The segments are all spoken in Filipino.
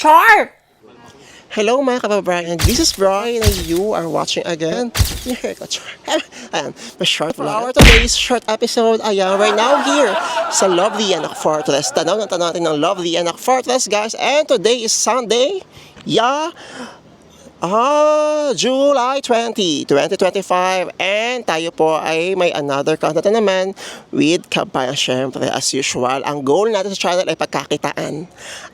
Char! Hello mga kababayan, this is Brian and you are watching again. Yung hair ko, Char. Ayan, my short for our today's short episode. Ayan, right now here sa Lovely Anak Fortress. Tanaw na tanaw natin ng Lovely Anak Fortress, guys. And today is Sunday. Yeah. Ah, July 20, 2025. And tayo po ay may another content na naman with Kabayan. Siyempre, as usual, ang goal natin sa channel ay pagkakitaan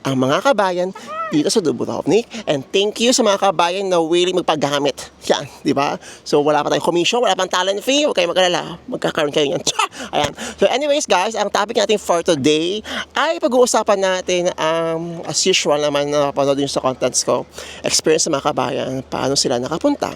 ang mga kabayan dito sa Dubrovnik. And thank you sa mga kabayan na willing magpagamit. Yan, di ba? So, wala pa tayong commission, wala pang talent fee. Huwag kayong mag-alala. Magkakaroon kayo yan. Ayan. So, anyways, guys, ang topic natin for today ay pag-uusapan natin um, as usual naman na napanood sa contents ko, experience sa mga kabayan, paano sila nakapunta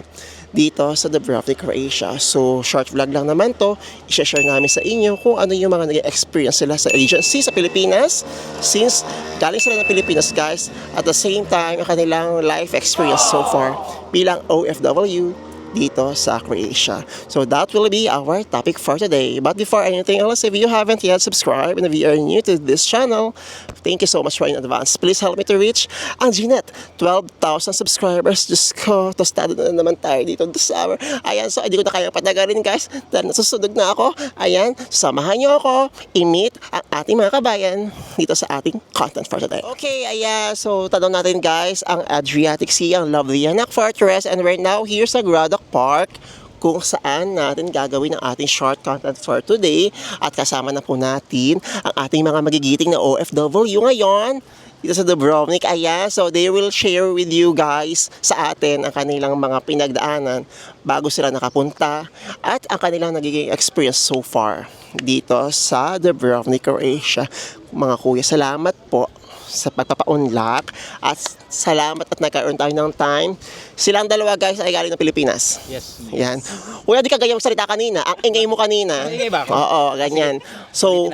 dito sa Dubrovnik, Croatia. So, short vlog lang naman to. I-share namin sa inyo kung ano yung mga naging experience sila sa agency sa Pilipinas. Since galing sila ng Pilipinas, guys, at the same time, ang kanilang life experience so far bilang OFW dito sa Croatia. So that will be our topic for today. But before anything else, if you haven't yet subscribed and if you are new to this channel, thank you so much for in advance. Please help me to reach ang Gnet, 12,000 subscribers. Diyos ko, tostado na naman tayo dito this hour. Ayan, so hindi ko na kaya patagalin guys dahil nasusunog na ako. Ayan, samahan niyo ako i-meet ang ating mga kabayan dito sa ating content for today. Okay, ayan, so tanong natin guys, ang Adriatic Sea, ang lovely Anak Fortress, and right now here sa Gradok Park, kung saan natin gagawin ang ating short content for today at kasama na po natin ang ating mga magigiting na OFW ngayon dito sa Dubrovnik. Ayan, so they will share with you guys sa atin ang kanilang mga pinagdaanan bago sila nakapunta at ang kanilang nagiging experience so far dito sa Dubrovnik, Croatia. Mga kuya, salamat po sa pagpapaunlak at salamat at nagkaroon tayo ng time. Silang dalawa guys ay galing ng Pilipinas. Yes. Yan. Kuya, di ka ganyang salita kanina. Ang ingay mo kanina. Ingay ba ako? Oo, ganyan. So,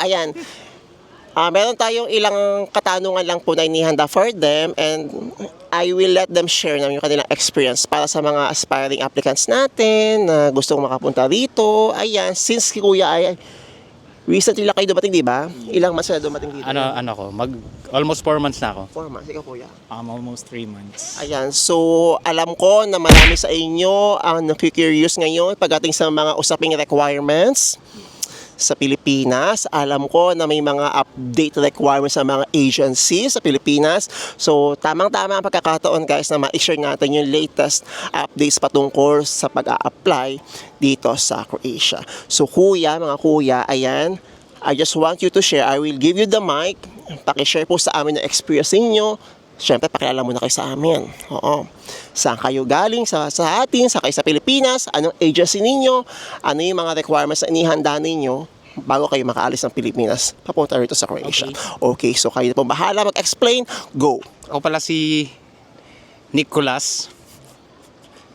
ayan. Ah, meron tayong ilang katanungan lang po na inihanda for them and I will let them share naman yung kanilang experience para sa mga aspiring applicants natin na gustong makapunta rito. Ayan, since si Kuya ay recently lang kayo dumating, di ba? Ilang months na dumating dito? Ano, ano ko, mag, almost 4 months na ako. Four months. Ikaw, Kuya. Um, almost three months. Ayan, so alam ko na marami sa inyo ang nakikurious ngayon pagdating sa mga usaping requirements sa Pilipinas. Alam ko na may mga update requirements sa mga agencies sa Pilipinas. So, tamang-tama ang pagkakataon guys na ma-share natin yung latest updates patungkol sa pag-a-apply dito sa Croatia. So, kuya, mga kuya, ayan, I just want you to share. I will give you the mic. Pakishare po sa amin yung experience ninyo. Siyempre, pakilala muna kayo sa amin. Oo. Saan kayo galing sa, sa atin? Saan kayo sa Pilipinas? Anong agency ninyo? Ano yung mga requirements na inihanda ninyo bago kayo makaalis ng Pilipinas papunta rito sa Croatia. Okay, so kayo na po bahala mag-explain. Go! Ako pala si Nicolas.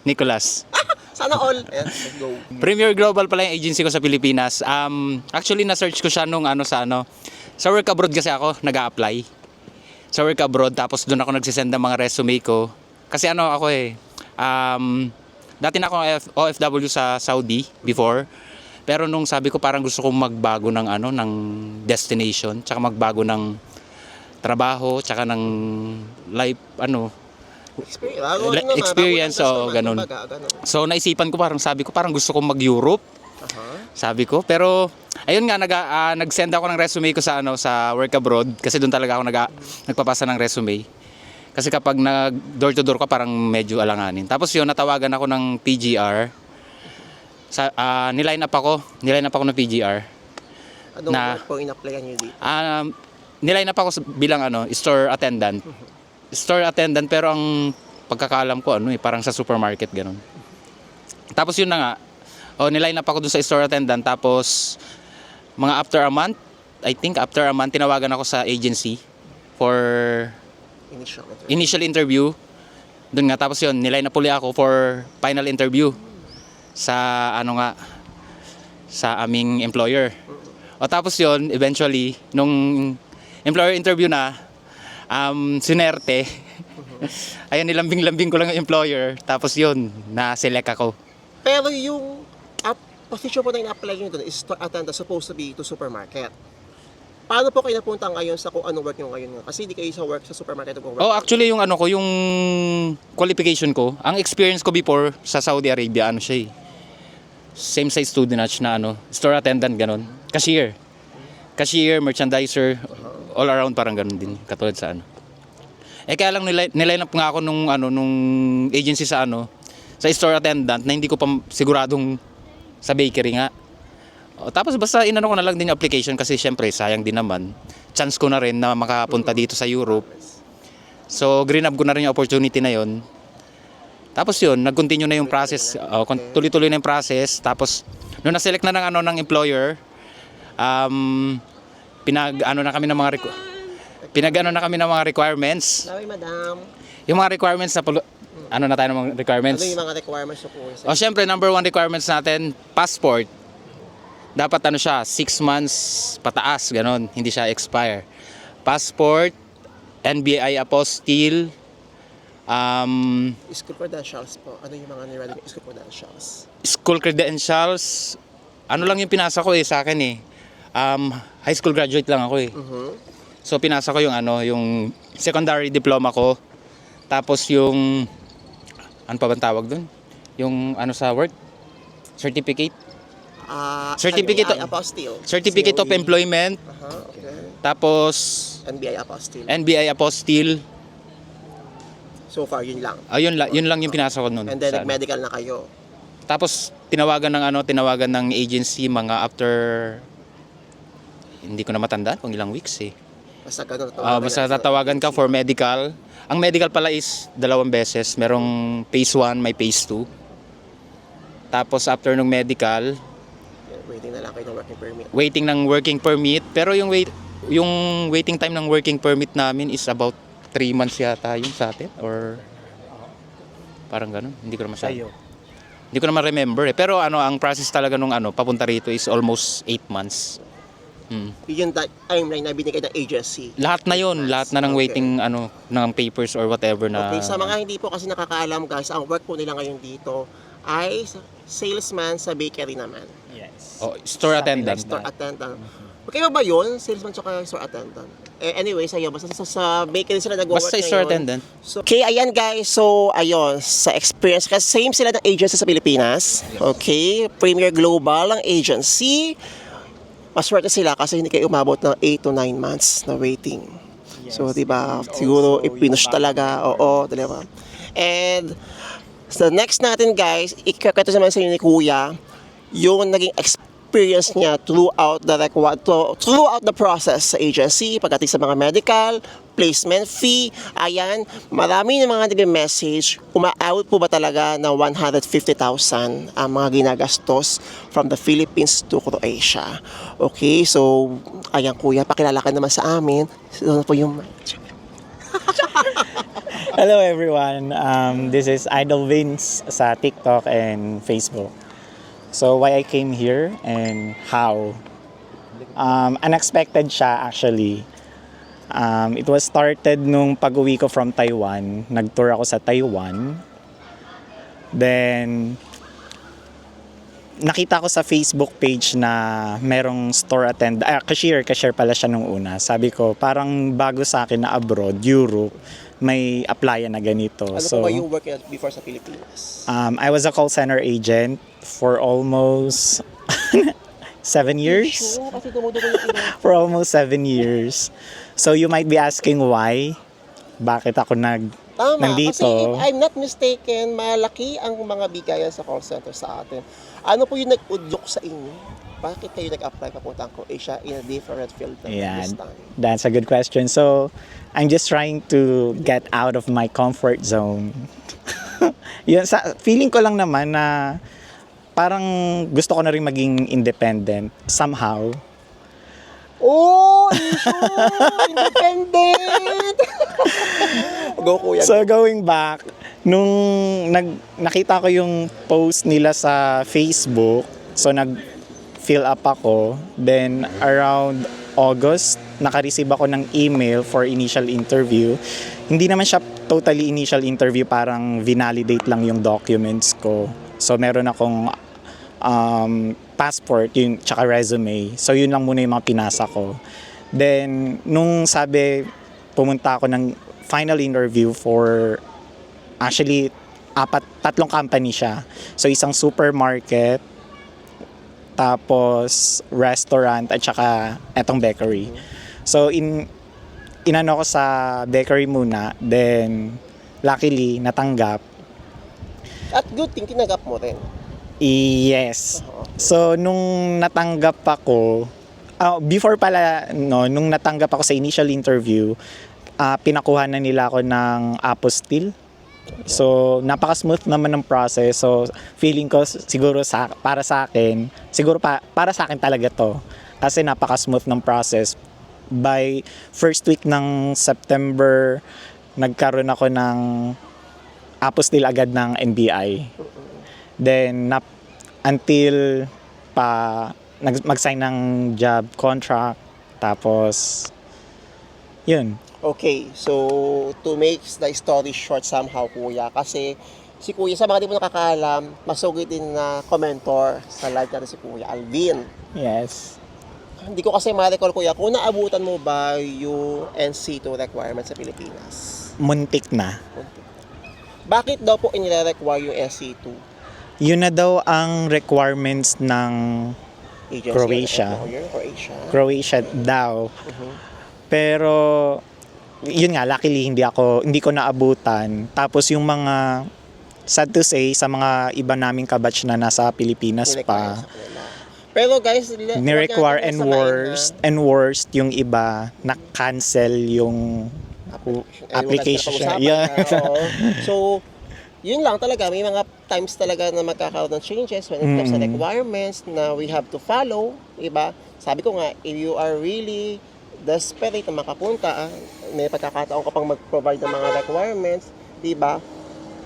Nicolas. Sana all. Ayan, go. Premier Global pala yung agency ko sa Pilipinas. Um, actually, na-search ko siya nung ano sa ano. Sa work abroad kasi ako, nag apply Sa work abroad, tapos doon ako nagsisend ng mga resume ko. Kasi ano ako eh, um, dati na ako OFW sa Saudi before. Pero nung sabi ko parang gusto kong magbago ng ano ng destination, tsaka magbago ng trabaho, tsaka ng life ano, Experience, experience, naman, ganun. So naisipan ko parang sabi ko parang gusto kong mag-Europe. Aha. Sabi ko, pero ayun nga nag ah, nag-send ako ng resume ko sa ano sa work abroad kasi doon talaga ako nag nagpapasa ng resume. Kasi kapag nag door to door ka parang medyo alanganin. Tapos yun natawagan ako ng PGR. Sa ah, niline up ako, niline up ako ng PGR. Anong Na- work po in-applyan nyo dito? Um, niline up ako bilang ano, store attendant. Store attendant pero ang pagkakaalam ko ano eh, parang sa supermarket ganun. Tapos yun na nga. O niline up ako dun sa store attendant tapos mga after a month, I think after a month tinawagan ako sa agency for Initial interview. initial interview. Doon nga tapos yun, niline up uli ako for final interview sa ano nga sa aming employer. O tapos yun, eventually nung employer interview na um sinerte. Ayun nilambing-lambing ko lang yung employer tapos yun, na-select ako. Pero yung position po na in-apply nyo doon is store attendant supposed to be to supermarket. paano po kayo napunta ngayon sa kung ano work nyo ngayon? Kasi hindi kayo sa work sa supermarket work. Oh, actually yung ano ko, yung qualification ko, ang experience ko before sa Saudi Arabia, ano siya eh. Same size student na ano, store attendant ganun. Cashier. Cashier, merchandiser, all around parang ganun din, katulad sa ano. Eh kaya lang nilay, niline up nga ako nung ano nung agency sa ano, sa store attendant na hindi ko pa siguradong sa bakery nga. O, tapos basta inano ko na lang din yung application kasi syempre sayang din naman. Chance ko na rin na makapunta dito sa Europe. So, green up ko na rin yung opportunity na yon. Tapos yun, nag-continue na yung process. uh, tuloy-tuloy na yung process. Tapos, nung na-select na ng, ano, ng employer, um, pinag, ano na kami ng mga, pinag, ano na kami ng mga requirements. Sorry, madam. Yung mga requirements na, ano na tayo ng mga requirements? Ano yung mga requirements po? O syempre, number one requirements natin, passport. Dapat ano siya, 6 months pataas, ganon. Hindi siya expire. Passport, NBI apostille, um, School credentials po. Ano yung mga ko? School credentials. school credentials. Ano lang yung pinasa ko eh sa akin eh. Um, high school graduate lang ako eh. Mhm. So pinasa ko yung ano, yung secondary diploma ko. Tapos yung ano pa bang tawag doon? Yung ano sa work? Certificate? Ah, Certificate NBI of- apostille. Certificate of COE. Employment. Aha, okay. Tapos NBI apostille. NBI apostille. so far, yun lang. Ayun la, yun lang yung pinasa ko noon. And then, nag-medical na kayo. Tapos tinawagan ng ano, tinawagan ng agency mga after hindi ko na matandaan kung ilang weeks eh. Basta ganun. Ah, basta tatawagan ka for medical. Ang medical pala is dalawang beses. Merong phase 1, may phase 2. Tapos after ng medical, Waiting na lang kayo ng working permit. waiting ng working permit. Pero yung wait yung waiting time ng working permit namin is about 3 months yata yun sa atin or parang ganun. Hindi ko na masyado. Sa'yo. Hindi ko naman remember eh. Pero ano, ang process talaga nung ano, papunta rito is almost 8 months. Hmm. Yun yung ti- timeline na binigay ng agency. Lahat na yun, lahat na ng Okay. waiting ano ng papers or whatever na Okay, sa mga hindi po kasi nakakaalam guys, ang work po nila ngayon dito ay salesman sa bakery naman. Yes. oh, store attendant. like Store that. attendant. Okay ba ba yun? Salesman tsaka store attendant? Eh, anyway, sa'yo, basta sa, sa bakery sila nag-work Basta store attendant. So, okay, ayan guys. So, ayun, sa experience, kasi same sila ng agency sa Pilipinas. Okay, Premier Global ang agency. Maswerte sila kasi hindi kayo umabot ng 8 to 9 months na waiting. so, di ba, siguro ipinush talaga. Oo, di ba? And, so next natin guys, ikakwento naman sa inyo ni Kuya, yung naging experience niya throughout the to- throughout the process sa agency, pagdating sa mga medical, placement fee, ayan, marami ng mga nag-message, umaawit po ba talaga na 150,000 ang mga ginagastos from the Philippines to Croatia. Okay, so, ayan kuya, pakilala ka naman sa amin. So, po yung Hello everyone. Um, this is Idol Vince sa TikTok and Facebook. So why I came here and how? Um, unexpected siya actually. Um, it was started nung pag-uwi ko from Taiwan. Nag-tour ako sa Taiwan. Then, nakita ko sa Facebook page na merong store attendant, ah, cashier, cashier pala siya nung una. Sabi ko, parang bago sa akin na abroad, Europe, may applyan na ganito. ano so, ba yung work before sa Pilipinas? um, I was a call center agent for almost seven years. Sure, kasi dumudugo yung ina. For almost seven years. So you might be asking why? Bakit ako nag Tama, nandito? kasi if I'm not mistaken, malaki ang mga bigayan sa call center sa atin. Ano po yung nag-udlok sa inyo? Bakit kayo nag-apply papuntang Croatia in a different field than Yeah, this time? that's a good question. So, I'm just trying to get out of my comfort zone. Yun, sa, feeling ko lang naman na parang gusto ko na rin maging independent somehow. Oh, issue! Independent! Go kuya. So going back, nung nag, nakita ko yung post nila sa Facebook, so nag fill up ako, then around August, naka-receive ako ng email for initial interview. Hindi naman siya totally initial interview, parang vinalidate lang yung documents ko. So meron akong um, passport, yung tsaka resume. So yun lang muna yung mga pinasa ko. Then, nung sabi, pumunta ako ng final interview for, actually, apat, tatlong company siya. So, isang supermarket, tapos restaurant, at saka etong bakery. So, in, inano ko sa bakery muna, then, luckily, natanggap. At good thing, tinagap mo rin. Yes. So, nung natanggap ako, ah, before pala, no, nung natanggap ako sa initial interview, ah, pinakuha na nila ako ng apostille. So, napaka-smooth naman ng process. So, feeling ko siguro sa, para sa akin, siguro pa, para sa akin talaga to. Kasi napaka-smooth ng process. By first week ng September, nagkaroon ako ng apostille agad ng NBI. Then, nap, until pa nag, mag-sign ng job contract, tapos, yun. Okay, so to make the story short somehow, kuya, kasi si kuya, sa mga di mo nakakaalam, masugid din na commentor sa live natin si kuya, Alvin. Yes. Hindi ko kasi ma-recall, kuya, kung naabutan mo ba yung NC2 requirement sa Pilipinas? Muntik na. Bakit daw po inire-require yung NC2 Yun na daw ang requirements ng agency? Croatia. Employer, Croatia. Croatia daw. Mhm. Pero, yun nga, luckily hindi ako, hindi ko naabutan. Tapos yung mga, sad to say, sa mga iba naming kabatch na nasa Pilipinas pa. Pero guys, ni-require and samahin worst, and worst yung iba, na-cancel yung na application. application siya. Ayun, Yeah. oo. So, yun lang talaga. May mga times talaga na magkakaroon ng changes when it comes Mm. requirements na we have to follow. Diba? Sabi ko nga, if you are really desperate na makapunta, ah, may pagkakataon ka pang mag-provide ng mga requirements, diba?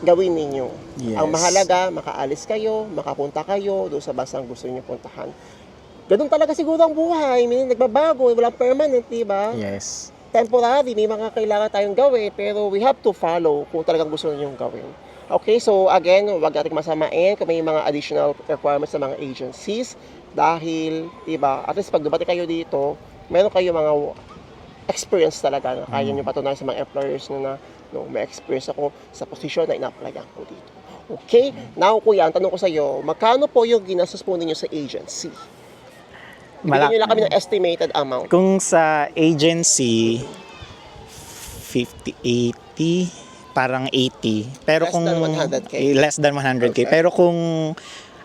Gawin ninyo. Yes. Ang mahalaga, makaalis kayo, makapunta kayo doon sa basang gusto niyo puntahan. Ganun talaga siguro ang buhay. May nagbabago, walang permanent, diba? Yes. temporary, may mga kailangan tayong gawin, pero we have to follow kung talagang gusto ninyong gawin. Okay, so again, huwag natin masamain kung may mga additional requirements sa mga agencies dahil, diba, at least pag dumating kayo dito, meron kayo mga experience talaga na kaya nyo patunayan sa mga employers nyo na no, may experience ako sa position na ina-applyan ko dito. Okay? Now, kuya, ang tanong ko sa iyo, magkano po yung ginastos po ninyo sa agency? Bigyan Malak- nyo lang kami ng estimated amount. Kung sa agency, 50, 80, parang 80. Pero Less kung than 100K. eh, less than 100k. Okay. Pero kung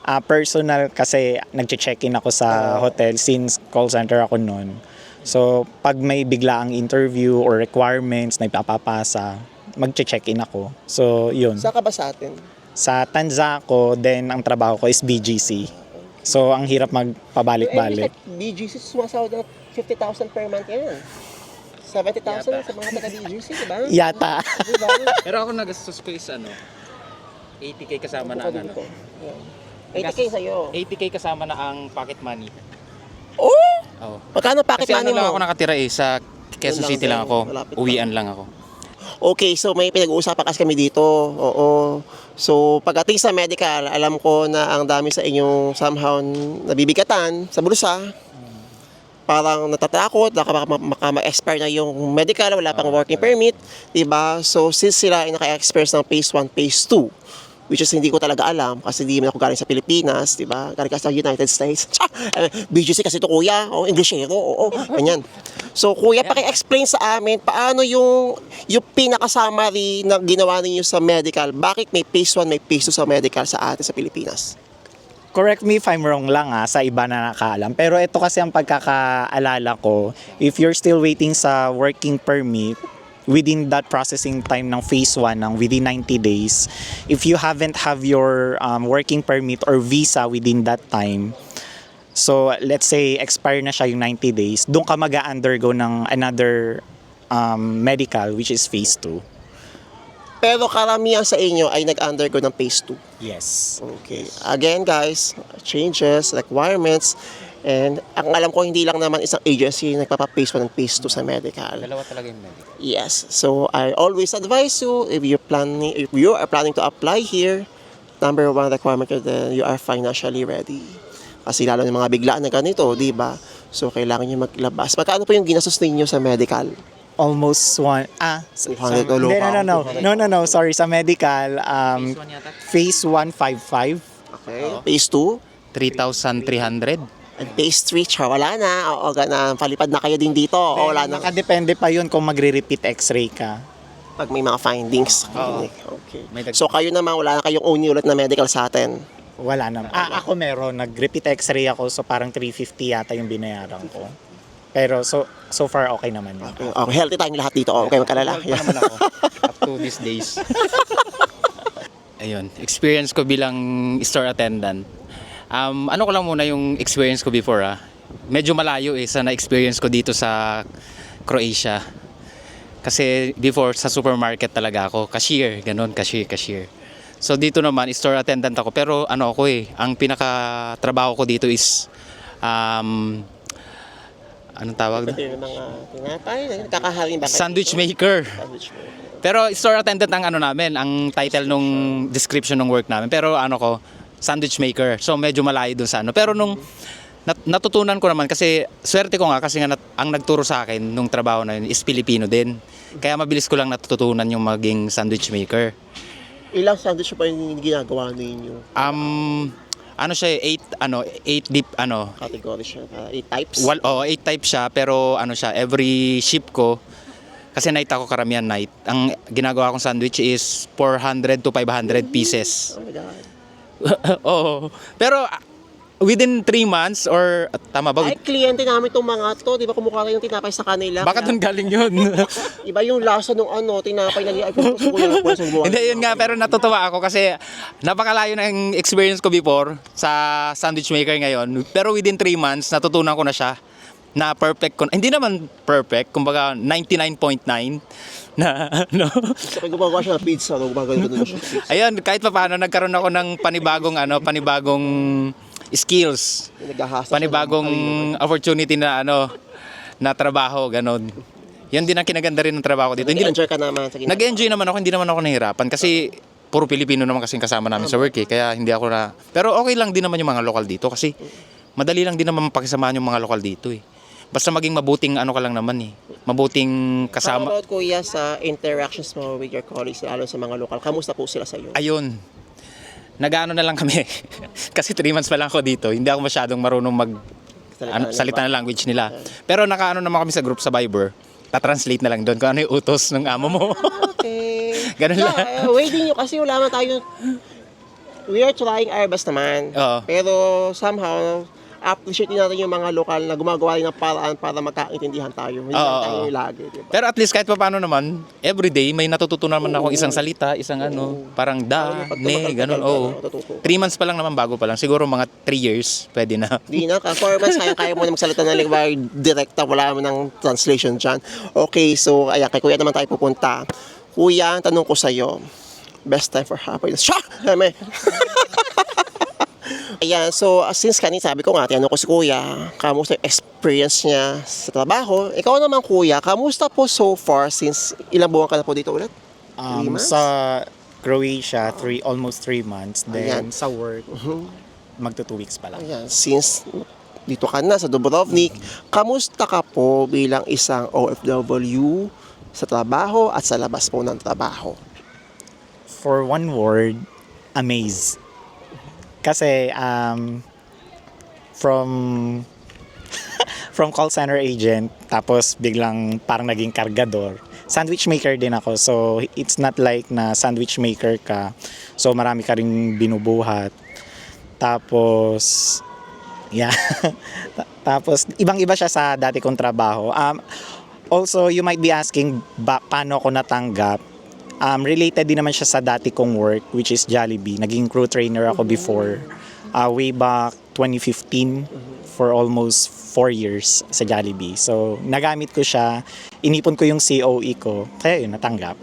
ah, personal kasi nagche-check-in ako sa Ah. hotel since call center ako noon. So, pag may biglaang interview or requirements na ipapapasa, magche-check-in ako. So, yun. Saan ka ba sa atin? Sa Tanzaco, then ang trabaho ko is BGC. So, ang hirap magpabalik-balik. BGC sumasahod ng 50,000 per month yan. 70,000 sa mga taga-BGC, di ba? Yata. Diba? Pero ako nagastos ko is ano, 80k kasama na ang ano. Dito. Yan. 80k sa'yo. 80k kasama na ang pocket money. Oh! Oo. Magkano pocket Kasi ano money lang mo? ako nakatira eh, sa Quezon Doon lang City din, lang ako. malapit lang. Uwian lang ako. Okay, so may pinag-uusapan kasi kami dito. Oo. So, pagdating sa medical, alam ko na ang dami sa inyong somehow nabibigatan sa bulsa. Parang natatakot, baka baka maka ma-expire na yung medical, wala pang working permit, 'di ba? So, since sila ay naka-experience ng phase 1, phase 2, which is hindi ko talaga alam kasi hindi ako galing sa Pilipinas, 'di ba? Galing sa United States. Eh, BGC kasi to kuya, oh, Englishero, oo, ganyan. So kuya, paki-explain sa amin paano yung yung pinaka-summary na ginawa ninyo sa medical. Bakit may phase 1, may phase 2 sa medical sa atin sa Pilipinas? Correct me if I'm wrong lang ah, sa iba na nakaalam. Pero ito kasi ang pagkakaalala ko, if you're still waiting sa working permit, within that processing time ng phase 1 ng within 90 days, if you haven't have your um, working permit or visa within that time, so let's say expire na siya yung 90 days, doon ka mag-undergo ng another um, medical which is phase 2. Pero karamihan sa inyo ay nag-undergo ng phase 2. Yes. Okay. Again, guys, changes, requirements, and ang alam ko hindi lang naman isang agency nagpapa-phase 1 and phase 2 sa medical. Dalawa talaga yung medical. Yes. So I always advise you if you're planning if you are planning to apply here, number one requirement is that you are financially ready. Kasi lalo ng mga biglaan na ganito, di ba? So, kailangan nyo maglabas. Magkano po yung ginastos ninyo sa medical? Almost one, ah, sa, 200 sa- pa. no, no, no, no, no, no, sorry, sa medical, um, phase 155, Okay. Phase 2? 3,300. At phase 3, char, wala na. O, ganun. Palipad na kayo din dito. O, wala na. Nakadepende pa yun kung magre-repeat x-ray ka. Pag may mga findings. Oo. Okay. May dag- So, kayo naman, wala na kayong uni ulit na medical sa atin. Wala naman. Ah, ako meron. Nag-repeat x-ray ako, so parang 350 yata yung binayaran ko. Pero so so far okay naman yun. Okay, okay. healthy tayong lahat dito. Okay, magkalala. Healthy naman ako. Up to these days. Ayun, experience ko bilang store attendant. Um, ano ko lang muna yung experience ko before ah. Medyo malayo eh sa na-experience ko dito sa Croatia. Kasi before sa supermarket talaga ako, cashier, ganun, cashier, cashier. So dito naman, store attendant ako. Pero ano ako eh, ang pinaka trabaho ko dito is um, anong tawag? Yung mga tinapay. Kakaharin ba? kayo Sandwich maker. Sandwich maker. Pero store attendant ang ano namin, ang title nung description ng work namin. Pero ano ko, sandwich maker. So medyo malayo dun sa ano. Pero nung nat- natutunan ko naman kasi swerte ko nga kasi nga nat- ang nagturo sa akin nung trabaho na yun is Filipino din. Kaya mabilis ko lang natutunan yung maging sandwich maker. Ilang sandwich pa yung ginagawa ninyo? Um ano siya, 8 ano, 8 deep ano, Category siya. Uh, eight types? Wal, oh, 8 type siya pero ano siya, every ship ko kasi night ako karamihan night. Ang ginagawa kong sandwich is 400 to 500 pieces. Oh my God. Oo. Pero within 3 months or tama ba? Ay, kliyente namin itong mga to. Di ba kumukha yung tinapay sa kanila? Baka doon galing yun. Iba yung lasa ng ano, tinapay na ay pupunta ko yung puso. Hindi, yun nga. Pero natutuwa ako kasi napakalayo ng experience ko before sa sandwich maker ngayon. Pero within 3 months, natutunan ko na siya na perfect ko. Hindi naman perfect, kumbaga 99.9 na ano. Pag gumagawa siya ng pizza, gumagawa siya. ng pizza. Ayun, kahit pa paano nagkaroon ako ng panibagong ano, panibagong skills, panibagong opportunity na ano na trabaho, ganon. Yan din ang kinaganda rin ng trabaho dito. Nag-enjoy ka naman sa ginagawa. nag-enjoy naman ako, hindi naman ako nahirapan kasi puro Pilipino naman kasing kasama namin sa work eh, kaya hindi ako na... Pero okay lang din naman yung mga lokal dito kasi madali lang din naman pakisamahan yung mga lokal dito eh. Basta maging mabuting ano ka lang naman eh. Mabuting How kasama. about kuya sa interactions mo with your colleagues, lalo sa mga lokal? Kamusta po sila sa iyo? Ayun. Nag-ano na lang kami. kasi 3 months pa lang ako dito. Hindi ako masyadong marunong mag ano, salita na language nila. Pero nakaano naman kami sa group sa Viber. Ta-translate na lang doon kung ano yung utos ng amo mo. Okay. Ganun yeah, lang. uh, waiting nyo kasi wala man tayo. We are trying our best naman. Oo. Pero somehow, appreciate din natin yung mga lokal na gumagawa rin ng paraan para magkaintindihan tayo. Hindi Oo, tayo lagi, di ba? Pero at least kahit pa paano naman, everyday may natututunan naman akong isang salita, isang ano, parang da, Pag ne, tumagal-tagal ganun, ka, oo. natututo. 3 months pa lang naman, bago pa lang. Siguro mga 3 years, pwede na. Di na, ka four months, kaya, kaya mo na magsalita ng lingwa direkta, wala mo ng translation dyan. Okay, so, ayan, kay kuya naman tayo pupunta. Kuya, ang tanong ko sa'yo, best time for happiness. Siya! Kami! Ayan, so uh, since kanina sabi ko nga, tinanong ko si Kuya, kamusta yung experience niya sa trabaho? Ikaw naman Kuya, kamusta po so far since ilang buwan ka na po dito ulit? Um, sa Croatia, three, almost three months. Ayan. Then sa work, magto two weeks pa lang. Ayan, since dito ka na sa Dubrovnik, kamusta ka po bilang isang OFW sa trabaho at sa labas po ng trabaho? For one word, amaze. Kasi um, from from call center agent, tapos biglang parang naging kargador. Sandwich maker din ako. So, it's not like na sandwich maker ka. So, marami ka rin binubuhat. Tapos, yeah. Ta- Tapos, ibang-iba siya sa dati kong trabaho. Um, also, you might be asking, ba, paano ako natanggap? Um, related din naman siya sa dati kong work, which is Jollibee. Naging crew trainer ako before. Uh, way back 2015 for almost 4 years sa Jollibee. So, nagamit ko siya. Inipon ko yung COE ko. Kaya yun, natanggap.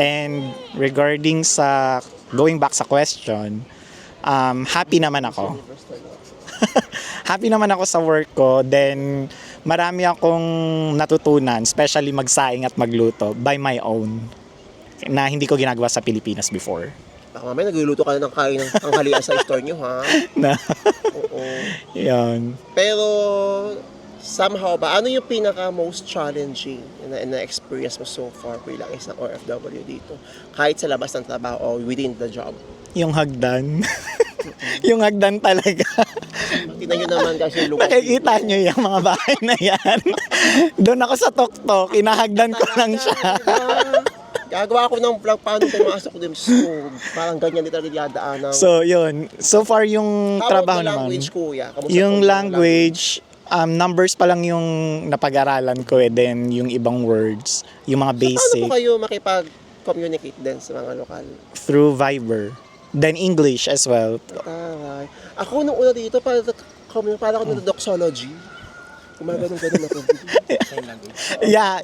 And regarding sa, going back sa question, um, happy naman ako. happy naman ako sa work ko. Then, marami akong natutunan, especially magsaing at magluto by my own na hindi ko ginagawa sa Pilipinas before. Baka mamaya nagluluto ka na ng kain ng tanghalian sa store nyo, ha? Na, Oo. yun. Pero, somehow ba, ano yung pinaka most challenging na, na experience mo so far bilang isang OFW dito? Kahit sa labas ng trabaho o within the job. Yung hagdan. yung hagdan talaga. Tingnan nyo naman yung lugar. Nakikita nyo yung mga bahay na yan. Doon ako sa tuktok, inahagdan ko lang siya. Gagawa ako ng vlog paano pumasok din sa school. Parang ganyan din talaga yadaan ng So, yun. So far, yung How trabaho naman. language, kuya? Kamusta Yung po language, um, numbers pa lang yung napag-aralan ko eh. Then, yung ibang words, yung mga Paano basic, po kayo makipag-communicate din sa mga lokal? through Viber. Then, English as well. Aray. Ako nung una dito, para, para ako na doxology. Gumagano'n-ganon ako. Yeah,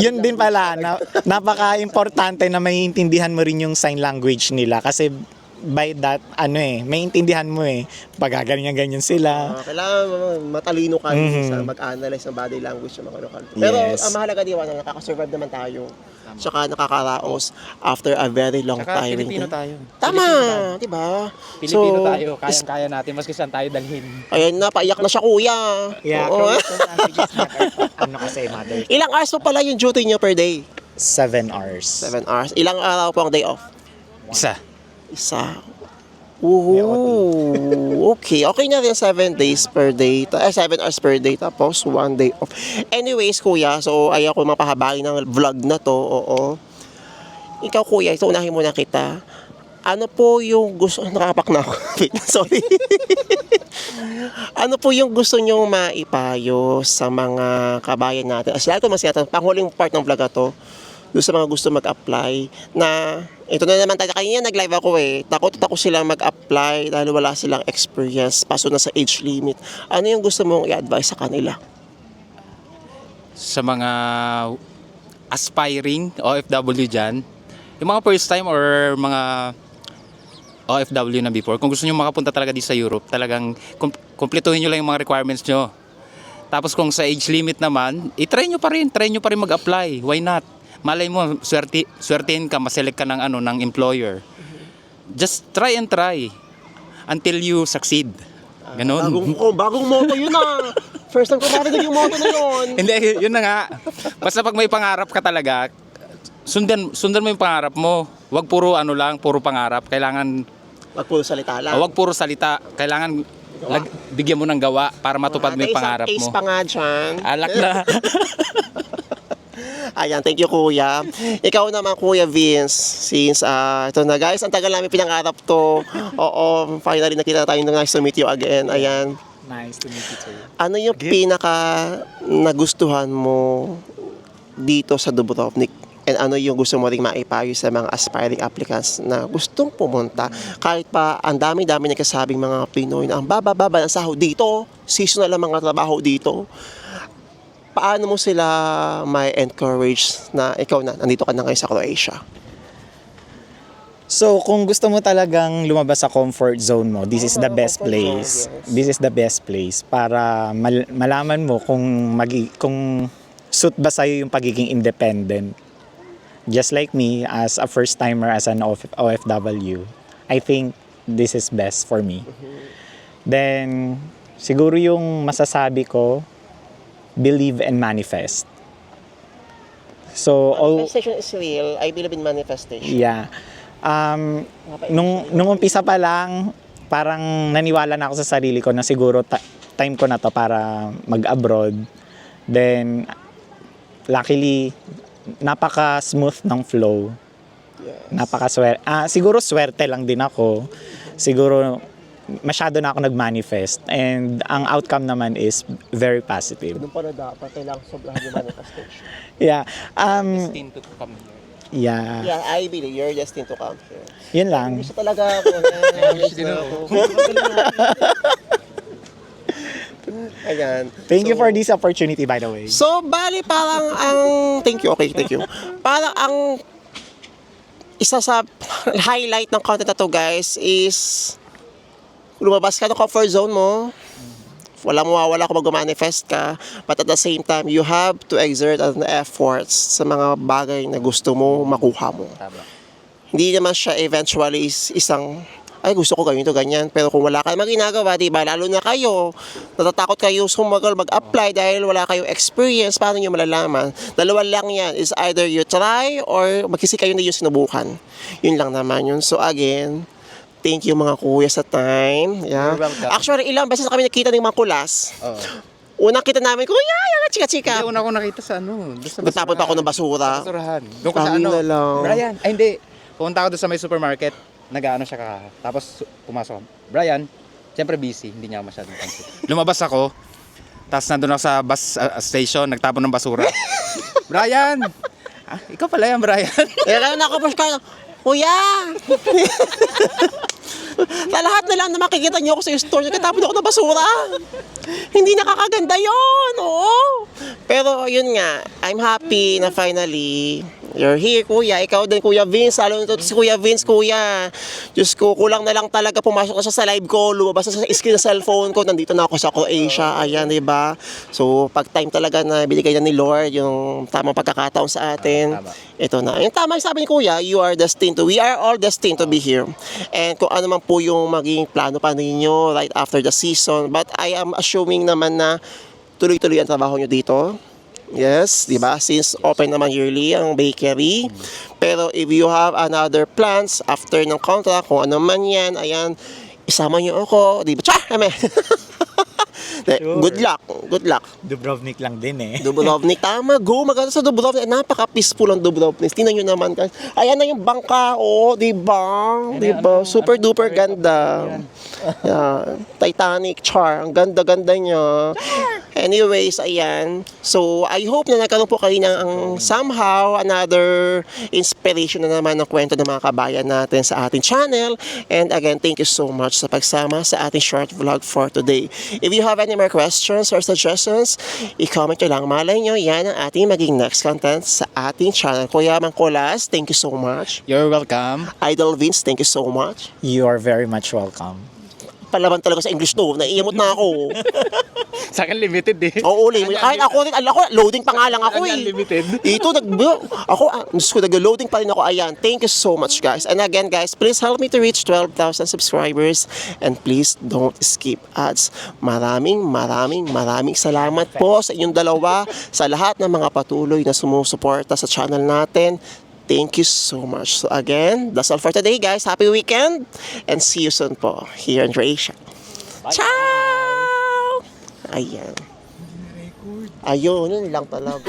yun din pala. Na, napaka-importante na maiintindihan mo rin yung sign language nila. Kasi by that, ano eh, maiintindihan mo eh. Pag ganyan-ganyan sila. Ah, kailangan matalino ka Mhm. sa mag-analyze ng body language ng mga lokal. Pero Yes. ang mahalaga di na nakakasurvive naman tayo. Tsaka nakakaraos after a very long Saka time. Pilipino tayo. Tama, Pilipino di ba? Pilipino So, tayo. Kayang-kaya natin. Maski saan tayo dalhin. Ayan na, paiyak na siya kuya. Yeah, Oo. ano kasi, mother? Ilang hours po pala yung duty niyo per day? Seven hours. Seven hours. Ilang araw po ang day off? Isa. Isa. Ooh, okay. Okay na rin 7 days per day. Eh, 7 hours per day. Tapos, 1 day off. Anyways, kuya, so ayaw ko mapahabagin ng vlog na to. Oo. Ikaw, kuya, ito unahin muna kita. Ano po yung gusto... Nakapak na ako. Sorry. ano po yung gusto nyong maipayo sa mga kabayan natin? As lalo ko mas yata, panghuling part ng vlog na to, doon sa mga gusto mag-apply na ito na naman tayo kanina nag-live ako eh takot at takot silang mag-apply dahil wala silang experience paso na sa age limit ano yung gusto mong i-advise sa kanila Sa mga aspiring OFW dyan, yung mga first time or mga OFW na before, kung gusto nyo makapunta talaga di sa Europe, talagang kum- kumpletuhin nyo lang yung mga requirements nyo. Tapos kung sa age limit naman, i-try nyo pa rin, try nyo pa rin mag-apply. Why not? Malay mo, swerte, swertein ka, maselect ka ng, ano, ng employer. Just try and try until you succeed. Ganon. bagong, oh, bagong motto yun ah first time ko marinig yung motto na yun Hindi, yun na nga. Basta pag may pangarap ka talaga, sundan sundan mo yung pangarap mo. Huwag puro ano lang, puro pangarap. Kailangan wag puro salita lang huwag puro salita. Kailangan lag, bigyan mo ng gawa para matupad mo yung pangarap case mo. pa nga dyan Alak na. Ayan, thank you kuya. Ikaw naman kuya Vince, since ah ito na guys, ang tagal namin pinangarap to. Oo, finally nakita tayo. Nice to meet you again. Ayan. Nice to meet you too. Ano yung pinaka nagustuhan mo dito sa Dubrovnik? And ano yung gusto mo ring maipayo sa mga aspiring applicants na gustong pumunta? Kahit pa ang dami-dami nagkasabing mga Pinoy na ang baba-baba ng sahod dito, seasonal ang mga trabaho dito. Paano mo sila may encourage na ikaw na, nandito ka na ngayon sa Croatia? So, kung gusto mo talagang lumabas sa comfort zone mo, this is the Oo, best place. This is the best place para mal- malaman mo kung magi- kung suit ba sa'yo yung pagiging independent. Just like me, as a first timer as an OF- OFW, I think this is best for me. Then, siguro yung masasabi ko, believe and manifest. So, all, Manifestation is real. I believe in manifestation. Yeah. Um, nung, nung umpisa pa lang, parang naniwala na ako sa sarili ko na siguro ta- time ko na to para mag-abroad. Then, luckily, napaka-smooth ng flow. Yes. Napaka-swerte. Ah, siguro swerte lang din ako. Siguro, masyado na ako nag-manifest. And ang outcome naman is very positive. Doon pala dapat kailangan sobrahan yung manifestation. Yeah. Um, yeah. Yeah, I believe you're destined to come here. Yun lang. Gusto talaga ako. Ayan. Thank you So, for this opportunity, by the way. So, bali parang ang... Thank you, okay, thank you. Parang ang isa sa highlight ng content na to, guys, is lumabas ka ng comfort zone mo. Wala mawawala kung mag-manifest ka. But at the same time, you have to exert an efforts sa mga bagay na gusto mo makuha mo. Hindi naman siya eventually is isang ay gusto ko ganito, ganyan. Pero kung wala ka namang ginagawa, di ba, lalo na kayo, natatakot kayo sumagal mag-apply dahil wala kayong experience, paano nyo malalaman? Dalawa lang yan, is either you try or magkisi kayo na yung sinubukan. Yun lang naman yun. So again, thank you mga kuya sa time. Yeah. You're welcome. Actually, ilang beses na kami nakita ng mga kulas. Oo. Unang kita namin, kuya, yung chika-chika. Hindi, una ko nakita sa ano. doon sa Nagtapon pa ako ng basura. Basurahan. Doon ko sa ano. na lang. Brian, ay hindi. Pumunta ako doon sa may supermarket. Nag-ano siya ka. Tapos pumasok. ako. Brian, siyempre busy. Hindi niya ako masyadong pansin. Lumabas ako. Tapos nandun ako sa bus uh, station. Nagtapon ng basura. Brian! Ah, ikaw pala yan, Brian. Eh, kaya nakapos ka, Kuya! sa lahat na lang na makikita niyo ako sa store, nagkatapon ako ng basura. Hindi nakakaganda yon oo. Pero yun nga, I'm happy na finally, you're here, kuya. Ikaw din, kuya Vince. Lalo nito si kuya Vince, kuya. Diyos ko, kulang na lang talaga pumasok ka sa live ko, lumabas na sa screen ng cellphone ko, nandito na ako sa Croatia. Ayan, di ba? So, pag time talaga na binigay na ni Lord, yung tamang pagkakataon sa atin, Tama. ito na. Yung tama yung sabi ni Kuya, you are destined to, we are all destined to be here. And kung ano man po yung maging plano pa ninyo right after the season, but I am assuming naman na tuloy-tuloy ang trabaho nyo dito. Yes, di ba? Since open naman yearly ang bakery. Pero if you have another plans after ng contract, kung ano man yan, ayan, isama nyo ako, di ba? Char! Eme! Sure. Good luck. Good luck. Dubrovnik lang din eh. Dubrovnik. Tama, go. Maganda sa Dubrovnik. Napaka-peaceful ang Dubrovnik. Tingnan nyo naman. guys. Ayan na yung bangka. Oh, di ba? Di ba? Super duper ganda. Yeah. Titanic char. Ang ganda-ganda niya. Anyways, ayan. So, I hope na nagkaroon po kayo ng ang somehow another inspiration na naman ng kwento ng mga kabayan natin sa ating channel. And again, thank you so much sa pagsama sa ating short vlog for today. If you have any more questions or suggestions, i-comment nyo lang. Malay nyo, yan ang ating maging next content sa ating channel. Kuya Mangkulas, thank you so much. You're welcome. Idol Vince, thank you so much. You are very much welcome. Palaban talaga sa English to. Naiimot na ako. Sa akin limited eh. Oo, uli. Kahit ako rin, alam ko, loading pa nga lang ako eh. Unlimited. Ito, nag, ako, ah, Diyos ko, nag-loading pa rin ako. Ayan, thank you so much, guys. And again, guys, please help me to reach 12,000 subscribers. And please don't skip ads. Maraming, maraming, maraming salamat po sa inyong dalawa, sa lahat ng mga patuloy na sumusuporta sa channel natin. Thank you so much. So again, that's all for today, guys. Happy weekend. And see you soon po here in Croatia. Ciao! Ayan. Ayun, yun lang talaga.